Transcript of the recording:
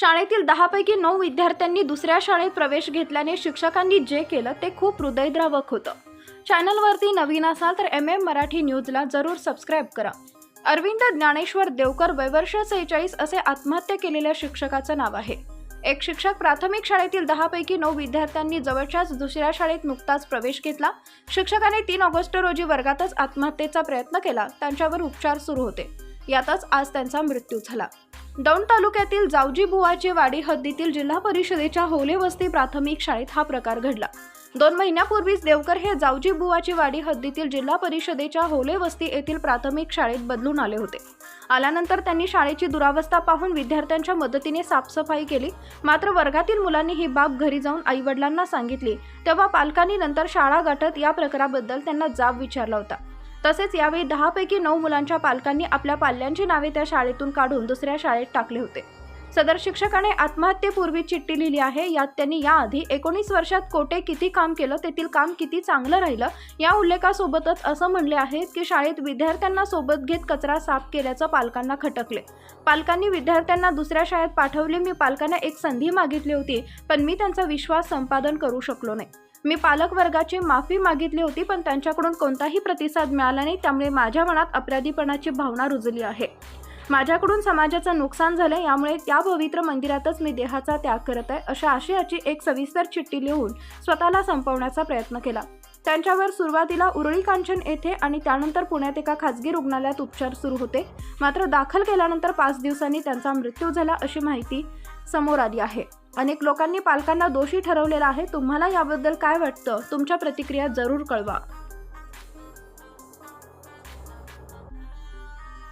शाळेतील दहापैकी नऊ विद्यार्थ्यांनी दुसऱ्या शाळेत प्रवेश घेतल्याने शिक्षकांनी जे केलं ते खूप हृदयद्रावक होतं. चॅनलवरती नवीन असाल तर एम एम मराठी न्यूजला जरूर सबस्क्राईब करा. अरविंद ज्ञानेश्वर देवकर वयवर्ष सेहेचाळीस असे आत्महत्या केलेल्या शिक्षकाचं नाव आहे. एक शिक्षक प्राथमिक शाळेतील दहापैकी नऊ विद्यार्थ्यांनी जवळच्याच दुसऱ्या शाळेत नुकताच प्रवेश घेतला. शिक्षकाने तीन ऑगस्ट रोजी वर्गातच आत्महत्येचा प्रयत्न केला. त्यांच्यावर उपचार सुरू होते. यातच आज त्यांचा मृत्यू झाला. दौंड तालुक्यातील जावजी बुवाची वाडी हद्दीतील जिल्हा परिषदेच्या होले वस्ती प्राथमिक शाळेत हा प्रकार घडला. दोन महिन्यापूर्वीच देवकर हे जावजी बुवाची वाडी हद्दीतील जिल्हा परिषदेच्या होले वस्ती येथील प्राथमिक शाळेत बदलून आले होते. आल्यानंतर त्यांनी शाळेची दुरावस्था पाहून विद्यार्थ्यांच्या मदतीने साफसफाई केली. मात्र वर्गातील मुलांनी ही बाब घरी जाऊन आईवडिलांना सांगितली. तेव्हा पालकांनी नंतर शाळा गाठत या प्रकाराबद्दल त्यांना जाब विचारला होता. तसेच यावेळी दहापैकी नऊ मुलांच्या पालकांनी आपल्या पाल्यांची नावे त्या शाळेतून काढून दुसऱ्या शाळेत टाकले होते. सदर शिक्षकाने आत्महत्येपूर्वी चिठ्ठी लिहिली आहे. यात त्यांनी याआधी एकोणीस वर्षात कोटे किती काम केलं तेथील काम किती चांगलं राहिलं या उल्लेखासोबतच असं म्हणले आहे की शाळेत विद्यार्थ्यांना सोबत घेत कचरा साफ केल्याचं पालकांना खटकले. पालकांनी विद्यार्थ्यांना दुसऱ्या शाळेत पाठवले. मी पालकांना एक संधी मागितली होती पण मी त्यांचा विश्वास संपादन करू शकलो नाही. मी पालक वर्गाची माफी मागितली होती पण त्यांच्याकडून कोणताही प्रतिसाद मिळाला नाही त्यामुळे माझ्या मनात अपराधीपणाची भावना रुजली आहे. माझ्याकडून समाजाचं नुकसान झालं यामुळे त्या पवित्र मंदिरातच मी देहाचा त्याग करत आहे अशा आशयाची एक सविस्तर चिठ्ठी लिहून स्वतःला संपवण्याचा प्रयत्न केला. त्यांच्यावर सुरुवातीला उरळी कांचन येथे आणि त्यानंतर पुण्यात एका खाजगी रुग्णालयात उपचार सुरू होते. मात्र दाखल केल्यानंतर पाच दिवसांनी त्यांचा मृत्यू झाला अशी माहिती समोर आली आहे. अनेक लोकांनी पालकांना दोषी ठरवलेला आहे. तुम्हाला याबद्दल काय वाटतं? तुमच्या प्रतिक्रिया जरूर कळवा.